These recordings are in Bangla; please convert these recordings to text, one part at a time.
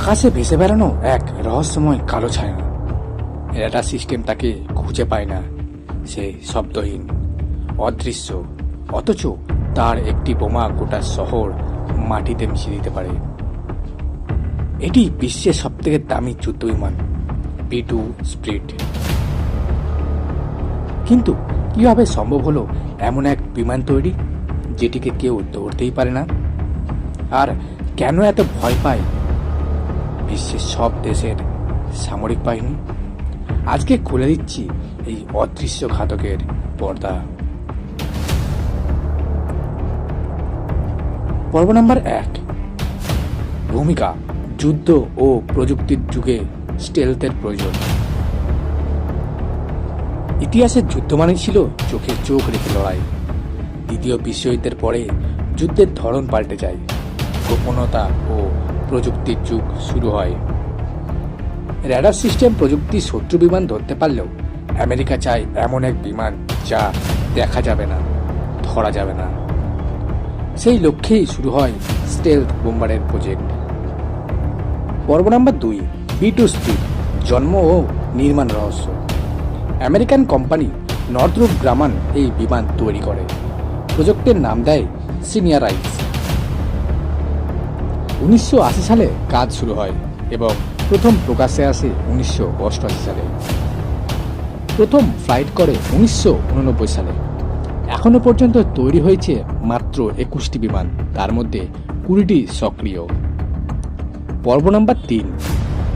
আকাশে ভেসে বেড়ানো এক রহস্যময় কালো ছায়া। রেডার সিস্টেম তাকে খুঁজে পায় না। সে শব্দহীন, অদৃশ্য, অথচ তার একটি বোমা গোটা শহর মাটিতে মিশিয়ে দিতে পারে। এটি বিশ্বের সবথেকে দামি যুদ্ধ বিমান বি টু স্প্রিট। কিন্তু কীভাবে সম্ভব হলো এমন এক বিমান তৈরি, যেটিকে কেউ ধরতেই পারে না? আর কেন এত ভয় পায় বিশ্বের সব দেশের সামরিক বাহিনী আজকে খুলে দিচ্ছি এই অদৃশ্য ঘাতকের পর্দা। পর্ব নাম্বার এক। ভূমিকা, যুদ্ধ ও প্রযুক্তির যুগে স্টেলথের প্রয়োজন। ইতিহাসের যুদ্ধ মানে ছিল চোখে চোখ রেখে লড়াই। দ্বিতীয় বিশ্বযুদ্ধের পরে যুদ্ধের ধরন পাল্টে যায়। গোপনতা ও প্রযুক্তির যুগ শুরু হয়। র্যাডার সিস্টেম প্রযুক্তি শত্রু বিমান ধরতে পারলেও আমেরিকা চায় এমন এক বিমান যা দেখা যাবে না, ধরা যাবে না। সেই লক্ষ্যেই শুরু হয় স্টেলথ বোম্বারের প্রজেক্ট পর্ব নম্বর দুই বি টু স্পিড জন্ম ও নির্মাণ রহস্য। আমেরিকান কোম্পানি নর্থরুপ গ্রামান এই বিমান তৈরি করে। প্রজেক্টের নাম দেয় সিনিয়রাইজ উনিশশো আশি সালে কাজ শুরু হয় এবং প্রথম প্রকাশে আসে উনিশশো অষ্টআশি সালে। প্রথম ফ্লাইট করে উনিশশো উননব্বই সালে। এখনও পর্যন্ত তৈরি হয়েছে মাত্র একুশটি বিমান, তার মধ্যে কুড়িটি সক্রিয়। পর্ব নাম্বার তিন,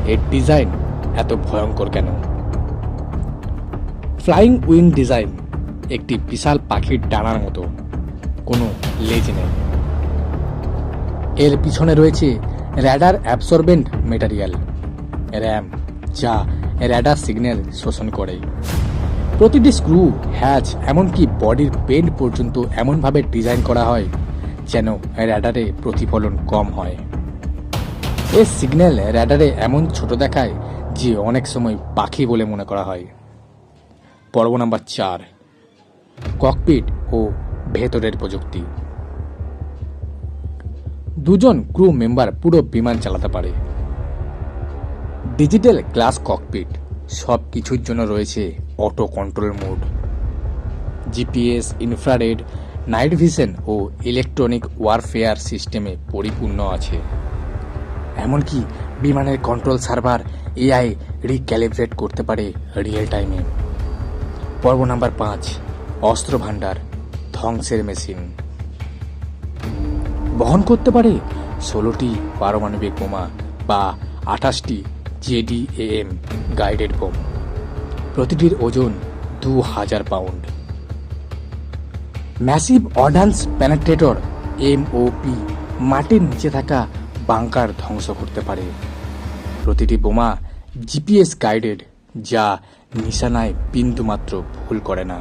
এর ডিজাইন এত ভয়ঙ্কর কেন? ফ্লাইং উইং ডিজাইন একটি বিশাল পাখির ডানার মতো, কোনো লেজ নেই। এর পিছনে রয়েছে র্যাডার অ্যাবসর্বেন্ট মেটারিয়াল র্যাম যা র্যাডার সিগন্যাল শোষণ করে। প্রতিটি স্ক্রু হ্যাচ এমনকি বডির পেন্ট পর্যন্ত এমনভাবে ডিজাইন করা হয় যেন র্যাডারে প্রতিফলন কম হয়। এর সিগন্যাল র্যাডারে এমন ছোট দেখায় যে অনেক সময় পাখি বলে মনে করা হয়। পর্ব নাম্বার চার ককপিট ও ভেতরের প্রযুক্তি। দুজন ক্রু মেম্বার পুরো বিমান চালাতে পারে। ডিজিটাল গ্লাস ককপিট সব কিছুর জন্য রয়েছে auto control mode GPS infrared night vision ও ইলেকট্রনিক ওয়ারফেয়ার সিস্টেমে পরিপূর্ণ আছে। এমনকি বিমানের কন্ট্রোল সার্ভার এআই রিক্যালিব্রেট করতে পারে রিয়েল টাইমে পর্ব নাম্বার পাঁচ অস্ত্র ভাণ্ডার ধ্বংসের মেশিন বহন করতে পারে? ষোলোটি পারমাণবিক বোমা বা আঠাশটি জেডিএএম গাইডেড বোম। প্রতিটির ওজন দু হাজার pound massive ordnance penetrator MOP মাটির নিচে থাকা বাংকার ধ্বংস করতে পারে। প্রতিটি বোমা জিপিএস গাইডেড যা নিশানায় বিন্দুমাত্র ভুল করে না।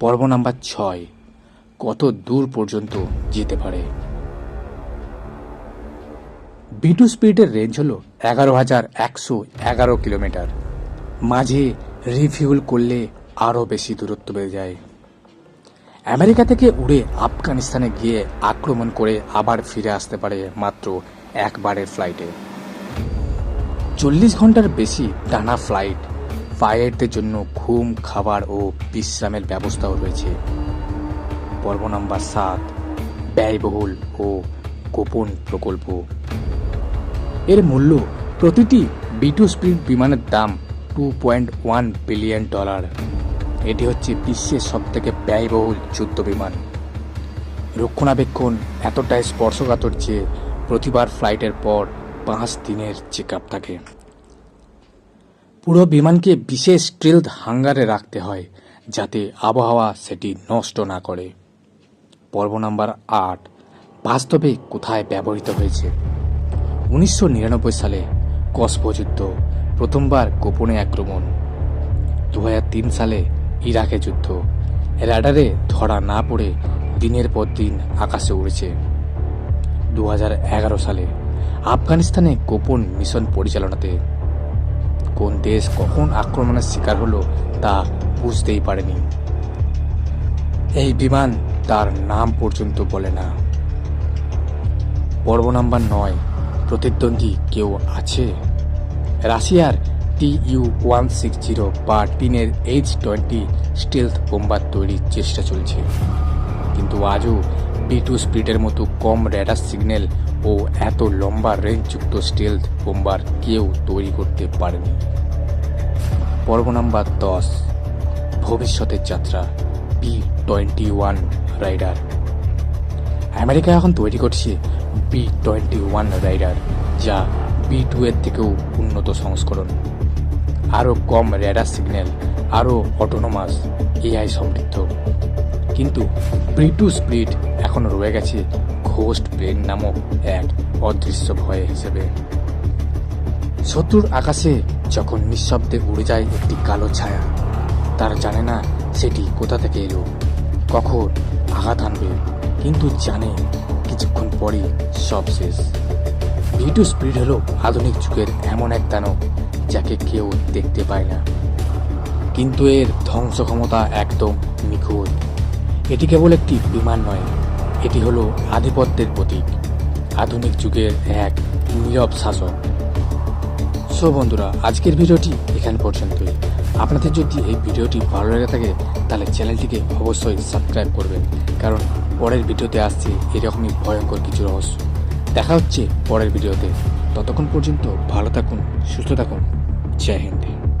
পর্ব নাম্বার ছয়। কত দূর পর্যন্ত যেতে পারে? বিটু স্পিডের রেঞ্জ হলো এগারো হাজার একশো এগারো কিলোমিটার। মাঝে রিফিউল করলে আরও বেশি দূরত্ব বেড়ে যায়। আমেরিকা থেকে উড়ে আফগানিস্তানে গিয়ে আক্রমণ করে আবার ফিরে আসতে পারে মাত্র একবারের ফ্লাইটে চল্লিশ ঘণ্টার বেশি টানা ফ্লাইট পাইলটদের জন্য ঘুম, খাবার ও বিশ্রামের ব্যবস্থাও রয়েছে। পর্ব নাম্বার সাত, ব্যয়বহুল ও গোপন প্রকল্প। এর মূল্য প্রতিটি বিটু স্পিড বিমানের দাম two point one billion dollar এটি হচ্ছে বিশ্বের সবথেকে ব্যয়বহুল যুদ্ধ বিমান। রক্ষণাবেক্ষণ এতটাই স্পর্শকাতর যে প্রতিবার ফ্লাইটের পর পাঁচ দিনের চেক আপ থাকে। পুরো বিমানকে বিশেষ স্ট্রিলড হাঙ্গারে রাখতে হয় যাতে আবহাওয়া সেটি নষ্ট না করে। পর্ব নাম্বার আট, বাস্তবে কোথায় ব্যবহৃত হয়েছে? উনিশশো নিরানব্বই সালে কসবো যুদ্ধ প্রথমবার গোপনে আক্রমণ। দু তিন সালে ইরাকে যুদ্ধ। র্যাডারে ধরা না পড়ে দিনের পর দিন আকাশে উড়েছে। দু এগারো সালে আফগানিস্তানে গোপন মিশন পরিচালনাতে। কোন দেশ কখন আক্রমণের শিকার হলো তা বুঝতেই পারেনি। এই বিমান তার নাম পর্যন্ত বলে না। পর্ব নাম্বার নয়, প্রতিদ্বন্দ্বী কেউ আছে? রাশিয়ার T U one six zero বা টিনের এইচ টোয়েন্টি স্টিলথ বোম্বার তৈরির চেষ্টা চলছে। কিন্তু আজও বি টু স্পিডের মতো কম র্যাডার সিগন্যাল ও এত লম্বা রেঞ্জযুক্ত স্টিলথ বোম্বার কেউ তৈরি করতে পারেনি। পর্ব নাম্বার দশ, ভবিষ্যতের যাত্রা, B twenty one raider America এখন তৈরি করছে বি টোয়েন্টি ওয়ান রাইডার যা বি টু এর থেকেও উন্নত সংস্করণ। আরও কম র্যাডার সিগন্যাল আরও অটোনোমাস এআই সমৃদ্ধ। কিন্তু বি টু স্প্লিট এখন রয়ে গেছে ঘোস্ট প্লেন নামক এক অদৃশ্য ভয় হিসেবে। শত্রুর আকাশে যখন নিঃশব্দে উড়ে যায় একটি কালো ছায়া, তারা জানে না সেটি কোথা থেকে এলো। কখন আঘাত আনবে। কিন্তু জানে কিছুক্ষণ পরই সব শেষ। ভিটু স্পিড হলো আধুনিক যুগের এমন এক দানব যাকে কেউ দেখতে পায় না। কিন্তু এর ধ্বংস ক্ষমতা একদম নিখুঁত। এটি কেবল একটি বিমান নয়, এটি হলো আধিপত্যের প্রতীক, আধুনিক যুগের এক নীরব শাসক। সো বন্ধুরা, আজকের ভিডিওটি এখান পর্যন্তই। আপনাদের যদি এই ভিডিওটি ভালো লেগে থাকে, তাহলে চ্যানেলটিকে অবশ্যই সাবস্ক্রাইব করবেন। কারণ পরের ভিডিওতে আসছে এরকমই ভয়ঙ্কর কিছু রহস্য। দেখা হচ্ছে পরের ভিডিওতে। ততক্ষণ পর্যন্ত ভালো থাকুন, সুস্থ থাকুন। জয় হিন্দ।